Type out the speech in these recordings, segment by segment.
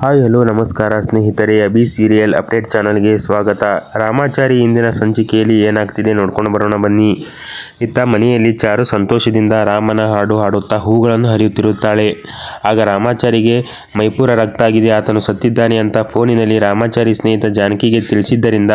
Hi, hello, ನಮಸ್ಕಾರ ಸ್ನೇಹಿತರೆ ಅಬಿ serial update ಚಾನಲ್ಗೆ ಸ್ವಾಗತ. ರಾಮಾಚಾರಿ ಇಂದಿನ ಸಂಚಿಕೆಯಲ್ಲಿ ಏನಾಗ್ತಿದೆ ನೋಡ್ಕೊಂಡು ಬರೋಣ ಬನ್ನಿ. ಇತ್ತ ಮನೆಯಲ್ಲಿ ಚಾರು ಸಂತೋಷದಿಂದ ರಾಮನ ಹಾಡು ಹಾಡುತ್ತಾ ಹೂಗಳನ್ನು ಹರಿಯುತ್ತಿರುತ್ತಾಳೆ. ಆಗ ರಾಮಾಚಾರಿಗೆ, ಮೈಪೂರ ರಕ್ತ ಆಗಿದೆ, ಆತನು ಸತ್ತಿದ್ದಾನೆ ಅಂತ ಫೋನಿನಲ್ಲಿ ರಾಮಾಚಾರಿ ಸ್ನೇಹಿತ ಜಾನಕಿಗೆ ತಿಳಿಸಿದ್ದರಿಂದ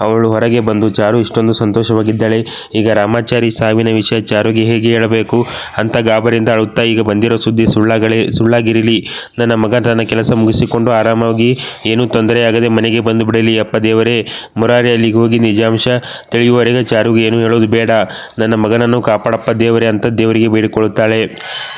ಅವಳು ಹೊರಗೆ ಬಂದು ಚಾರು ಇಷ್ಟೊಂದು ಸಂತೋಷವಾಗಿದ್ದಾಳೆ. ಈಗ ರಾಮಾಚಾರಿ ಸಾವಿನ ವಿಷಯ ಚಾರುಗೆ ಹೇಗೆ ಹೇಳಬೇಕು? ಅಂತ ಗಾಬರಿಯಿಂದ ಅಳುತ್ತಾ, ಈಗ ಬಂದಿರೋ ಸುದ್ದಿ ಸುಳ್ಳಾಗಲೇ, ಸುಳ್ಳಾಗಿರಲಿ. ನನ್ನ ಮಗ ತನ್ನ ಕೆಲಸ ಮುಗಿಸಿಕೊಂಡು ಆರಾಮಾಗಿ ಏನೂ ತೊಂದರೆಯಾಗದೆ ಮನೆಗೆ ಬಂದು ಬಿಡಲಿ. ಅಪ್ಪ ದೇವರೇ, ಮುರಾರಿ ಅಲ್ಲಿಗೆ ಹೋಗಿ ನಿಜಾಂಶ ತಿಳಿಯುವವರೆಗೆ ಚಾರುಗೆ ಏನು ಹೇಳೋದು ಬೇಡ. ನನ್ನ ಮಗನನ್ನು ಕಾಪಾಡಪ್ಪ ದೇವರೇ ಅಂತ ದೇವರಿಗೆ ಬೇಡಿಕೊಳ್ಳುತ್ತಾಳೆ.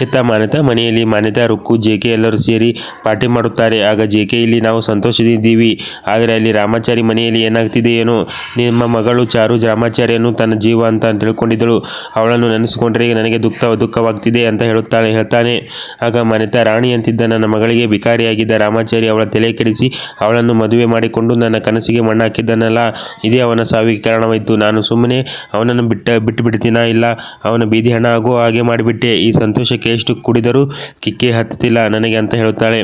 ಇತ್ತ ಮಾನ್ಯತಾ, ಮನೆಯಲ್ಲಿ ಮಾನ್ಯತಾ, ರುಕ್ಕು ಜೆಕೆ ಎಲ್ಲರೂ ಸೇರಿ ಪಾರ್ಟಿ ಮಾಡುತ್ತಾರೆ. ಆಗ ಜೆಕೆ ಇಲ್ಲಿ ನಾವು ಸಂತೋಷದಿದ್ದೀವಿ ಆದರೆ ಅಲ್ಲಿ ರಾಮಾಚಾರಿ ಮನೆಯಲ್ಲಿ ಏನಾಗ್ತಿದೆ ಏನೋ? ನಿಮ್ಮ ಮಗಳು ಚಾರು ರಾಮಾಚಾರ್ಯನು ತನ್ನ ಜೀವ ಅಂತ ತಿಳ್ಕೊಂಡಿದ್ದಳು. ಅವಳನ್ನು ನೆನೆಸಿಕೊಂಡ್ರೆ ನನಗೆ ದುಃಖ, ದುಃಖವಾಗ್ತಿದೆ ಅಂತ ಹೇಳುತ್ತಾಳೆ, ಹೇಳ್ತಾನೆ. ಆಗ ಮಾನ್ಯತಾ, ರಾಣಿ ಅಂತಿದ್ದ ನನ್ನ ಮಗಳಿಗೆ ಬಿಕಾರಿಯಾಗಿದ್ದ ರಾಮಾಚಾರಿ ಅವಳ ತಲೆ ಕೆಡಿಸಿ ಅವಳನ್ನು ಮದುವೆ ಮಾಡಿಕೊಂಡು ನನ್ನ ಕನಸಿಗೆ ಮಣ್ಣು ಹಾಕಿದ್ದನಲ್ಲ ಇದೇ ಅವನ ಸಾವಿಗೆ ಕಾರಣವಾಯಿತು. ನಾನು ಸುಮ್ಮನೆ ಅವನನ್ನು ಬಿಟ್ಟ ಬಿಟ್ಟು ಬಿಡ್ತೀನ ಇಲ್ಲ, ಅವನ ಬೀದಿ ಹಣ ಆಗೋ ಹಾಗೆ ಮಾಡಿಬಿಟ್ಟೆ. ಈ ಸಂತೋಷಕ್ಕೆ ಎಷ್ಟು ಕುಡಿದರೂ ಕಿಕ್ಕೆ ಹತ್ತುತ್ತಿಲ್ಲ ನನಗೆ ಅಂತ ಹೇಳುತ್ತಾಳೆ.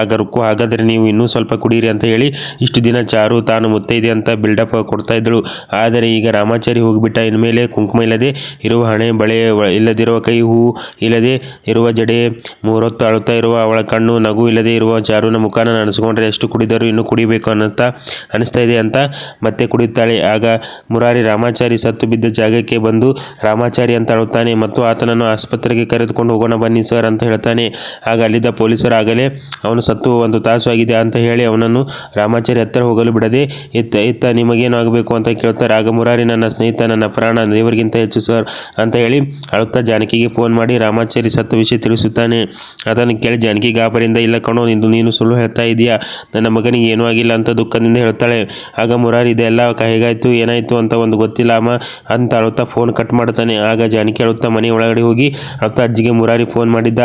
ಆಗ ರುಕ್ಕು, ಹಾಗಾದರೆ ನೀವು ಇನ್ನೂ ಸ್ವಲ್ಪ ಕುಡಿಯಿರಿ ಅಂತ ಹೇಳಿ ಇಷ್ಟು ದಿನ ಚಾರು ತಾನು ಮುತ್ತೈದೆ ಅಂತ ಬಿಲ್ಡಪ್ ಕೊಡ್ತಾ ಇದ್ದಳು. ಆದರೆ ಈಗ ರಾಮಾಚಾರಿ ಹೋಗಿಬಿಟ್ಟ. ಇನ್ಮೇಲೆ ಕುಂಕುಮ ಇಲ್ಲದೆ ಇರುವ ಹಣೆ ಬಳೆ ಇಲ್ಲದಿರುವ ಕೈ ಹೂವು ಇಲ್ಲದೆ ಇರುವ ಜಡೆ ಮೂರೊತ್ತು ಅಳುತ್ತಾ ಇರುವ ಅವಳ ಕಣ್ಣು ನಗು ಇಲ್ಲದೆ ಇರುವ ಚಾರುನ ಮುಖಾನ ನೆನೆಸ್ಕೊಂಡ್ರೆ ಎಷ್ಟು ಕುಡಿದರು ಇನ್ನೂ ಕುಡಿಬೇಕು ಅನ್ನಂತ ಅನಿಸ್ತಾ ಇದೆ ಅಂತ ಮತ್ತೆ ಕುಡಿಯುತ್ತಾಳೆ. ಆಗ ಮುರಾರಿ ರಾಮಾಚಾರಿ ಸತ್ತು ಬಿದ್ದ ಜಾಗಕ್ಕೆ ಬಂದು ರಾಮಾಚಾರಿ ಅಂತ ಅಳುತ್ತಾನೆ ಮತ್ತು ಆತನನ್ನು ಆಸ್ಪತ್ರೆಗೆ ಕರೆದುಕೊಂಡು ಹೋಗೋಣ ಬನ್ನಿ ಸರ್ ಅಂತ ಹೇಳ್ತಾನೆ. ಆಗ ಅಲ್ಲಿದ್ದ ಪೊಲೀಸರು ಆಗಲೇ ಅವನು ಸತ್ತು ಒಂದು ತಾಸು ಆಗಿದೆ ಅಂತ ಹೇಳಿ ಅವನನ್ನು ರಾಮಾಚಾರಿ ಹತ್ತಿರ ಹೋಗಲು ಬಿಡದೆ ಇತ್ತ ಇತ್ತ ನಿಮಗೇನು ಆಗಬೇಕು? ಅಂತ ಕೇಳ್ತಾರೆ. ಆಗ ಮುರಾರಿ, ನನ್ನ ಸ್ನೇಹಿತ, ನನ್ನ ಪ್ರಾಣ, ದೇವರಿಗಿಂತ ಹೆಚ್ಚು ಸರ್ ಅಂತ ಹೇಳಿ ಅಳುತ್ತಾ ಜಾನಕಿಗೆ ಫೋನ್ ಮಾಡಿ ರಾಮಾಚಾರಿ ಸತ್ತು ವಿಷಯ ತಿಳಿಸುತ್ತಾನೆ. ಅದನ್ನು ಕೇಳಿ, ಜಾನಕಿ, ಗಾಬರಿಯಿಂದ ಇಲ್ಲ ಕಣೋ ನಿಂದು ನೀನು ಸುಳ್ಳು ಹೇಳ್ತಾ ಇದೆಯಾ? ನನ್ನ ಮಗನಿಗೆ ಏನೂ ಆಗಿಲ್ಲ ಅಂತ ದುಃಖದಿಂದ ಹೇಳ್ತಾಳೆ. ಆಗ ಮುರಾರಿ ಇದೆಲ್ಲ ಹೇಗಾಯಿತು ಏನಾಯಿತು ಅಂತ ಒಂದು ಗೊತ್ತಿಲ್ಲ ಅಮ್ಮ ಅಂತ ಅಳುತ್ತಾ ಫೋನ್ ಕಟ್ ಮಾಡ್ತಾನೆ ಆಗ ಜಾನಕಿ ಅಳುತ್ತಾ ಮನೆ ಒಳಗಡೆ ಹೋಗಿ ಅಳುತ್ತಾ ಅಜ್ಜಿಗೆ ಮುರಾರಿ ಫೋನ್ ಮಾಡಿದ್ದ.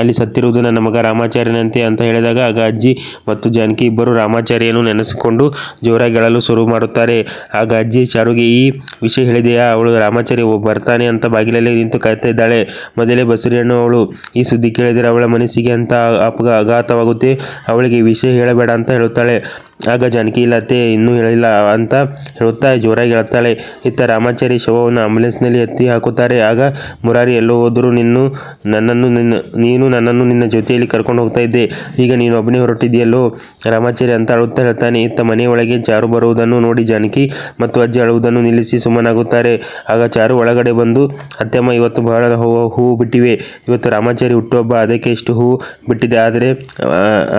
ಅಲ್ಲಿ ಸತ್ತಿರುವುದು ನನ್ನ ಮಗ ರಾಮಾಚಾರ್ಯನಂತೆ ಅಂತ ಹೇಳಿದಾಗ ಆಗ ಅಜ್ಜಿ ಮತ್ತು ಜಾನಕಿ ಇಬ್ಬರು ರಾಮಾಚಾರ್ಯನು ನೆನೆಸಿಕೊಂಡು ಜೋರಾಗಿ ಅಳಲು ಶುರು ಮಾಡುತ್ತಾರೆ. ಆಗ ಅಜ್ಜಿ ಚಾರುಗೆ ಈ ವಿಷಯ ಹೇಳಿದೆಯಾ? ಅವಳು ರಾಮಾಚಾರಿ ಬರ್ತಾನೆ ಅಂತ ಬಾಗಿಲಲ್ಲಿ ನಿಂತು ಕಾಯ್ತಾ ಇದ್ದಾಳೆ. ಮೊದಲೇ ಬಸುರಿಯನ್ನು ಅವಳು ಈ ಸುದ್ದಿ ಕೇಳಿದರೆ ಅವಳ ಮನಸ್ಸಿಗೆ ಅಂತ ಅಪಘಾತವಾಗುತ್ತೆ ಅವಳಿಗೆ ವಿಷಯ ಹೇಳಬೇಡ ಅಂತ ಹೇಳುತ್ತಾಳೆ. ಆಗ ಜಾನಕಿ ಲತೆ ಇನ್ನೂ ಹೇಳಿಲ್ಲ ಅಂತ ಹೇಳುತ್ತಾ ಜೋರಾಗಿ ಹೇಳುತ್ತಾಳೆ. ಇತ್ತ ರಾಮಾಚಾರಿ ಶವವನ್ನು ಆಂಬುಲೆನ್ಸ್ನಲ್ಲಿ ಎತ್ತಿ ಹಾಕುತ್ತಾರೆ. ಆಗ ಮುರಾರಿ, ಎಲ್ಲೋ ಹೋದರೂ ನಿನ್ನ, ನನ್ನನ್ನು ನಿನ್ನ, ನೀನು ನನ್ನನ್ನು ನಿನ್ನ ಜೊತೆಯಲ್ಲಿ ಕರ್ಕೊಂಡು ಹೋಗ್ತಾ ಇದ್ದೆ. ಈಗ ನೀನು ಒಬ್ಬನೇ ಹೊರಟಿದೆಯಲ್ಲೋ ರಾಮಾಚಾರಿ ಅಂತ ಅಳುತ್ತಾ ಹೇಳ್ತಾನೆ. ಇತ್ತ ಮನೆಯೊಳಗೆ ಚಾರು ಬರುವುದನ್ನು ನೋಡಿ ಜಾನಕಿ ಮತ್ತು ಅಜ್ಜಿ ಅಳುವುದನ್ನು ನಿಲ್ಲಿಸಿ ಸುಮ್ಮನಾಗುತ್ತಾರೆ. ಆಗ ಚಾರು ಒಳಗಡೆ ಬಂದು, ಅತ್ತೆಮ್ಮ, ಇವತ್ತು ಬಹಳ ಹೂವು ಬಿಟ್ಟಿವೆ. ಇವತ್ತು ರಾಮಾಚಾರಿ ಹುಟ್ಟುಹಬ್ಬ. ಅದಕ್ಕೆ ಇಷ್ಟು ಹೂವು ಬಿಟ್ಟಿದೆ. ಆದರೆ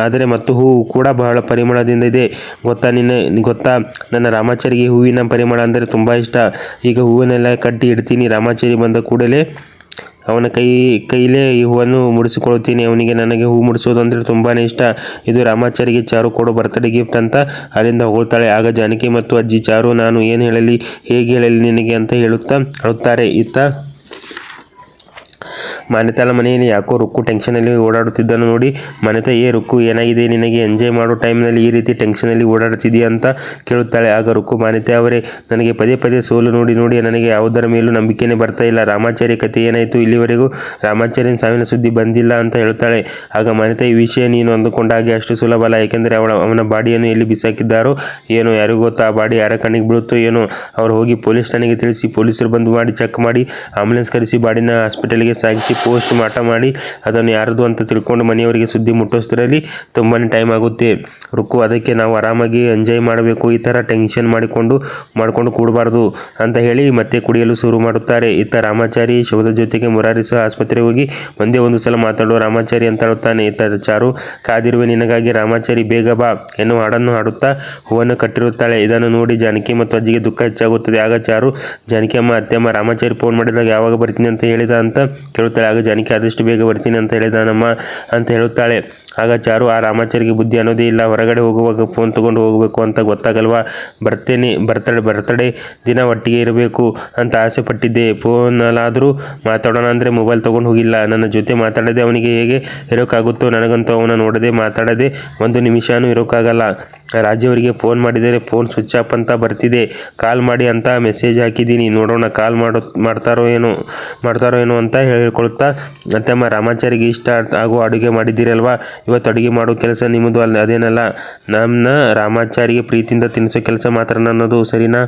ಆದರೆ ಮತ್ತು ಹೂವು ಕೂಡ ಬಹಳ ಪರಿಮಳದಿಂದ ಇದೆ. ಗೊತ್ತಾ ನಿನ್ನ, ಗೊತ್ತಾ ನನ್ನ ರಾಮಾಚಾರಿಗೆ ಹೂವಿನ ಪರಿಮಳ ಅಂದರೆ ತುಂಬ ಇಷ್ಟ. ಈಗ ಹೂವನ್ನೆಲ್ಲ ಕಟ್ಟಿ ಇಡ್ತೀನಿ. ರಾಮಾಚಾರಿ ಬಂದ ಕೂಡಲೇ ಅವನ ಕೈ, ಕೈಲೇ ಈ ಹೂವನ್ನು ಮುಡಿಸಿಕೊಳ್ಳುತ್ತೀನಿ. ಅವನಿಗೆ ನನಗೆ ಹೂ ಮುಡಿಸೋದು ಅಂದರೆ ತುಂಬಾ ಇಷ್ಟ. ಇದು ರಾಮಾಚಾರಿಗೆ ಚಾರು ಕೊಡೋ ಬರ್ತಡೇ ಗಿಫ್ಟ್ ಅಂತ ಅಲ್ಲಿಂದ ಹೋಗ್ತಾಳೆ ಆಗ ಜಾನಕಿ ಮತ್ತು ಅಜ್ಜಿ ಚಾರು, ನಾನು ಏನು ಹೇಳಲಿ, ಹೇಗೆ ಹೇಳಲಿ ನಿನಗೆ ಅಂತ ಹೇಳುತ್ತಾ, ಅಳುತ್ತಾರೆ, ಇತ್ತ? ಮಾನ್ಯತಾಳ ಮನೆಯಲ್ಲಿ ಯಾಕೋ ರುಕ್ಕು ಟೆನ್ಷನಲ್ಲಿ ಓಡಾಡುತ್ತಿದ್ದನ್ನು ನೋಡಿ ಮಾನ್ಯತಾ ಏ ರುಕ್ಕು, ಏನಾಗಿದೆ? ನಿನಗೆ ಎಂಜಾಯ್ ಮಾಡೋ ಟೈಮ್ನಲ್ಲಿ ಈ ರೀತಿ ಟೆನ್ಷನಲ್ಲಿ ಓಡಾಡುತ್ತಿದೆಯಾ ಅಂತ ಕೇಳುತ್ತಾಳೆ. ಆಗ ರುಕ್ಕು ಮಾನ್ಯತೆ ಅವರೇ, ನನಗೆ ಪದೇ ಪದೇ ಸೋಲು ನೋಡಿ ನೋಡಿ, ನನಗೆ ಯಾವುದರ ಮೇಲೂ ನಂಬಿಕೆನೇ ಬರ್ತಾ ಇಲ್ಲ. ರಾಮಾಚಾರ್ಯ ಕಥೆ ಏನಾಯಿತು ಇಲ್ಲಿವರೆಗೂ? ರಾಮಾಚಾರ್ಯನ ಸಾವಿನ ಸುದ್ದಿ ಬಂದಿಲ್ಲ ಅಂತ ಹೇಳುತ್ತಾಳೆ. ಆಗ ಮಾನ್ಯತೆ ಈ ವಿಷಯ ನೀನು ಅಂದುಕೊಂಡ ಹಾಗೆ ಅಷ್ಟು ಸುಲಭ ಅಲ್ಲ. ಏಕೆಂದರೆ ಅವಳ, ಅವನ ಬಾಡಿಯನ್ನು ಎಲ್ಲಿ ಬಿಸಾಕಿದ್ದಾರೋ ಏನೋ, ಯಾರಿಗೂ ಗೊತ್ತಾ, ಆ ಬಾಡಿ ಯಾರ ಕಣ್ಣಿಗೆ ಬೀಳುತ್ತೋ ಏನೋ, ಅವ್ರು ಹೋಗಿ ಪೊಲೀಸ್ ಠಾಣೆಗೆ ತಿಳಿಸಿ ಪೊಲೀಸರು ಬಂದು ಮಾಡಿ ಚೆಕ್ ಮಾಡಿ, ಆಂಬುಲೆನ್ಸ್ ಕರೆಸಿ ಬಾಡಿನ ಹಾಸ್ಪಿಟಲ್ಗೆ ಸಾಗಿಸಿ ಪೋಸ್ಟ್ ಮಾಟ ಮಾಡಿ ಅದನ್ನು ಯಾರದು ಅಂತ ತಿಳ್ಕೊಂಡು ಮನೆಯವರಿಗೆ ಸುದ್ದಿ ಮುಟ್ಟಿಸೋದ್ರಲ್ಲಿ ತುಂಬಾ ಟೈಮ್ ಆಗುತ್ತೆ. ರುಕ್ಕು, ಅದಕ್ಕೆ ನಾವು ಆರಾಮಾಗಿ ಎಂಜಾಯ್ ಮಾಡಬೇಕು. ಈ ಥರ ಟೆನ್ಷನ್ ಮಾಡಿಕೊಂಡು ಮಾಡಿಕೊಂಡು ಕೂಡಬಾರ್ದು ಅಂತ ಹೇಳಿ ಮತ್ತೆ ಕುಡಿಯಲು ಶುರು ಮಾಡುತ್ತಾರೆ. ಇತ್ತ ರಾಮಾಚಾರಿ ಶವದ ಜೊತೆಗೆ ಮುರಾರಿ ಸಹ ಆಸ್ಪತ್ರೆಗೆ ಹೋಗಿ ಒಂದೇ ಒಂದು ಸಲ ಮಾತಾಡುವ ರಾಮಾಚಾರಿ ಅಂತ ಹೇಳುತ್ತಾನೆ. ಇತ್ತ ಚಾರು, ಕಾದಿರುವೆ, ನಿನಗಾಗಿ ರಾಮಾಚಾರಿ ಬೇಗ ಬಾ ಎನ್ನುವ ಹಾಡನ್ನು ಹಾಡುತ್ತಾ ಹೂವನ್ನು ಕಟ್ಟಿರುತ್ತಾಳೆ. ಇದನ್ನು ನೋಡಿ ಜಾನಕಿ ಮತ್ತು ಅಜ್ಜಿಗೆ ದುಃಖ ಹೆಚ್ಚಾಗುತ್ತದೆ. ಆಗ ಚಾರು, ಜಾನಕಿ ಅಮ್ಮ ಅತ್ತೆಮ್ಮ ರಾಮಾಚಾರಿ ಫೋನ್ ಮಾಡಿದಾಗ ಯಾವಾಗ ಬರ್ತೀನಿ ಅಂತ ಹೇಳಿದ ಅಂತ ಕೇಳುತ್ತಾಳೆ. ಆಗ ಜಾನಕಿ ಆದಷ್ಟು ಬೇಗ ಬರ್ತೀನಿ ಅಂತ ಹೇಳಿದಾನಮ್ಮ ಅಂತ ಹೇಳುತ್ತಾಳೆ. ಆಗ ಚಾರು, ಆ ರಾಮಾಚಾರಿಗೆ ಬುದ್ಧಿ ಅನ್ನೋದೇ ಇಲ್ಲ. ಹೊರಗಡೆ ಹೋಗುವಾಗ ಫೋನ್ ತೊಗೊಂಡು ಹೋಗಬೇಕು ಅಂತ ಗೊತ್ತಾಗಲ್ವಾ? ಬರ್ತೇನೆ, ಬರ್ತಡೆ, ಬರ್ತಡೇ, ದಿನ ಒಟ್ಟಿಗೆ ಇರಬೇಕು ಅಂತ ಆಸೆ ಪಟ್ಟಿದ್ದೆ. ಫೋನಲ್ಲಾದರೂ ಮಾತಾಡೋಣ ಅಂದರೆ ಮೊಬೈಲ್ ತೊಗೊಂಡು ಹೋಗಿಲ್ಲ. ನನ್ನ ಜೊತೆ ಮಾತಾಡದೆ ಅವನಿಗೆ ಹೇಗೆ ಇರೋಕ್ಕಾಗುತ್ತೋ ನನಗಂತೂ ಅವನ ನೋಡದೆ ಮಾತಾಡದೆ ಒಂದು ನಿಮಿಷನೂ ಇರೋಕ್ಕಾಗಲ್ಲ ರಾಜಿ ಫೋನ್ ಮಾಡಿದರೆ ಫೋನ್ ಸ್ವಿಚ್ ಆಫ್ ಅಂತ ಬರ್ತಿದೆ. ಕಾಲ್ ಮಾಡಿ ಅಂತ ಮೆಸೇಜ್ ಹಾಕಿದ್ದೀನಿ. ನೋಡೋಣ ಕಾಲ್ ಮಾಡೋ, ಮಾಡ್ತಾರೋ ಏನೋ ಮಾಡ್ತಾರೋ ಏನೋ ಅಂತ ಹೇಳ್ಕೊಳ್ತಾ ಅತ್ತಮ್ಮ ರಾಮಾಚಾರಿಗೆ ಇಷ್ಟ ಆಗೋ ಅಡುಗೆ ಮಾಡಿದ್ದೀರಲ್ವಾ? ಇವತ್ತು ಅಡುಗೆ ಮಾಡೋ ಕೆಲಸ ನಿಮ್ಮದು ಅಲ್ಲ, ಅದೇನಲ್ಲ? ನನ್ನ ರಾಮಾಚಾರಿಗೆ ಪ್ರೀತಿಯಿಂದ ತಿನ್ನಿಸೋ ಕೆಲಸ ಮಾತ್ರ ನನ್ನದು, ಸರಿನಾ?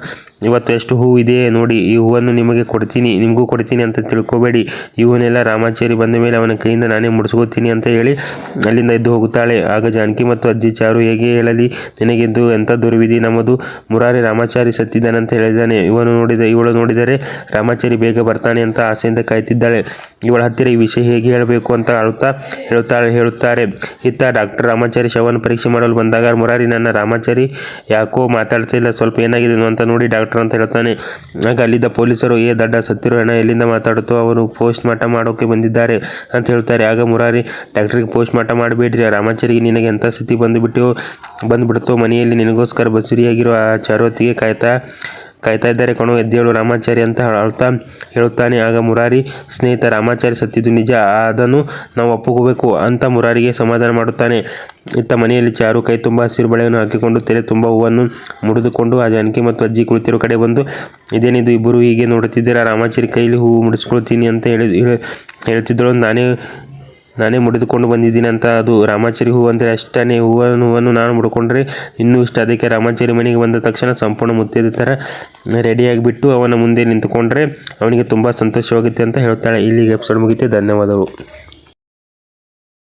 ಇವತ್ತು ಎಷ್ಟು ಹೂವು ಇದೆ ನೋಡಿ, ಈ ಹೂವನ್ನು ನಿಮಗೆ ಕೊಡ್ತೀನಿ, ನಿಮಗೂ ಕೊಡ್ತೀನಿ ಅಂತ ತಿಳ್ಕೊಬೇಡಿ. ಇವನ್ನೆಲ್ಲ ರಾಮಾಚಾರಿ ಬಂದ ಮೇಲೆ ಅವನ ಕೈಯಿಂದ ನಾನೇ ಮುಡಿಸ್ಕೋತೀನಿ ಅಂತ ಹೇಳಿ ಅಲ್ಲಿಂದ ಎದ್ದು ಹೋಗುತ್ತಾಳೆ. ಆಗ ಜಾನಕಿ ಮತ್ತು ಅಜ್ಜಿ ಚಾರು ಹೇಗೆ ಹೇಳಲಿ? ನಿನಗೆಂದು ಎಂಥ ದುರ್ವಿಧಿ? ನಮ್ಮದು ಮುರಾರಿ ರಾಮಾಚಾರಿ ಸತ್ತಿದ್ದಾನಂತ ಹೇಳಿದ್ದಾನೆ. ಇವನು ನೋಡಿದ ಇವಳು ನೋಡಿದರೆ ರಾಮಾಚಾರಿ ಬೇಗ ಬರ್ತಾನೆ ಅಂತ ಆಸೆಯಿಂದ ಕಾಯ್ತಿದ್ದಾಳೆ. ಇವಳ ಹತ್ತಿರ ಈ ವಿಷಯ ಹೇಗೆ ಹೇಳಬೇಕು ಅಂತ ಅಳುತ್ತಾ ಹೇಳುತ್ತಾಳೆ ಹೇಳುತ್ತಾರೆ. ಇತ್ತ ಡಾಕ್ಟರ್ ರಾಮಾಚಾರಿ ಶವನ್ನು ಪರೀಕ್ಷೆ ಮಾಡಲು ಬಂದಾಗ ಮುರಾರಿ ನನ್ನ ರಾಮಾಚಾರಿ ಯಾಕೋ ಮಾತಾಡ್ತಿಲ್ಲ ಸ್ವಲ್ಪ ಏನಾಗಿದೆ ಅಂತ ನೋಡಿ ಡಾಕ್ಟರ್ ಅಂತ ಹೇಳ್ತಾನೆ ಆಗ ಅಲ್ಲಿದ್ದ ಪೊಲೀಸರು, ಏ ದಡ್ಡ ಸತ್ತಿರೋ ಹಣ ಎಲ್ಲಿಂದ ಮಾತಾಡುತ್ತೋ ಅವನು ಪೋಸ್ಟ್ ಮಾರ್ಟಮ್ ಮಾಡೋಕೆ ಬಂದಿದ್ದಾರೆ ಅಂತ ಹೇಳ್ತಾರೆ ಆಗ ಮುರಾರಿ, ಡಾಕ್ಟ್ರಿಗೆ ಪೋಸ್ಟ್ ಮಾರ್ಟಮ್ ಮಾಡಬೇಡ್ರಿ, ರಾಮಾಚಾರಿಗೆ ನಿನಗೆ ಎಂಥ ಸ್ಥಿತಿ ಬಂದುಬಿಟ್ಟು ಬಂದುಬಿಡ್ತು ಮನೆಯಲ್ಲಿ ನಿನಗೋಸ್ಕರ ಬಸುರಿಯಾಗಿರುವ ಆ ಚಾರೋತಿಗೆ ಕಾಯ್ತಾ ಕಾಯ್ತಾ ಇದ್ದಾರೆ ಕಣೋ, ಎದ್ದೇಳು ರಾಮಾಚಾರಿ ಅಂತ ಅಳ್ತಾ ಹೇಳುತ್ತಾನೆ. ಆಗ ಮುರಾರಿ, ಸ್ನೇಹಿತ ರಾಮಾಚಾರಿ ಸತ್ತಿದ್ದು ನಿಜ, ಅದನ್ನು ನಾವು ಒಪ್ಪಿಕೋಬೇಕು ಅಂತ ಮುರಾರಿಗೆ ಸಮಾಧಾನ ಮಾಡುತ್ತಾನೆ. ಇತ್ತ ಮನೆಯಲ್ಲಿ ಚಾರು, ಕೈ ತುಂಬ ಹಸಿರು ಬಳೆಯನ್ನು ಹಾಕಿಕೊಂಡು ತಲೆ ತುಂಬ ಹೂವನ್ನು ಮುಡಿದುಕೊಂಡು ಆ ಜಾನಕಿ ಮತ್ತು ಅಜ್ಜಿ ಕುಳಿತಿರೋ ಕಡೆ ಬಂದು, ಇದೇನಿದು, ಇಬ್ಬರು ಹೀಗೆ ನೋಡುತ್ತಿದ್ದೀರಾ? ರಾಮಾಚಾರಿ ಕೈಯಲ್ಲಿ ಹೂವು ಮುಡಿಸ್ಕೊಳ್ತೀನಿ ಅಂತ ಹೇಳಿ, ಹೇಳಿ- ಹೇಳ್ತಿದ್ದಳು ನಾನೇ ನಾನೇ ಮುಡಿದುಕೊಂಡು ಬಂದಿದ್ದೀನಿ ಅಂತ ಅದು ರಾಮಾಚಾರಿ ಹೂವು ಅಂದರೆ ಅಷ್ಟೇ ಹೂವನ್ನು ನಾನು ಮುಡ್ಕೊಂಡ್ರೆ ಇನ್ನೂ ಇಷ್ಟ. ಅದಕ್ಕೆ ರಾಮಾಚಾರಿ ಮನೆಗೆ ಬಂದ ತಕ್ಷಣ ಸಂಪೂರ್ಣ ಮುತ್ತಿದ ಥರ ರೆಡಿಯಾಗಿಬಿಟ್ಟು ಅವನ ಮುಂದೆ ನಿಂತುಕೊಂಡ್ರೆ ಅವನಿಗೆ ತುಂಬ ಸಂತೋಷವಾಗುತ್ತೆ ಅಂತ ಹೇಳ್ತಾಳೆ. ಇಲ್ಲಿಗೆ ಎಪಿಸೋಡ್ ಮುಗಿತೆ ಧನ್ಯವಾದಗಳು.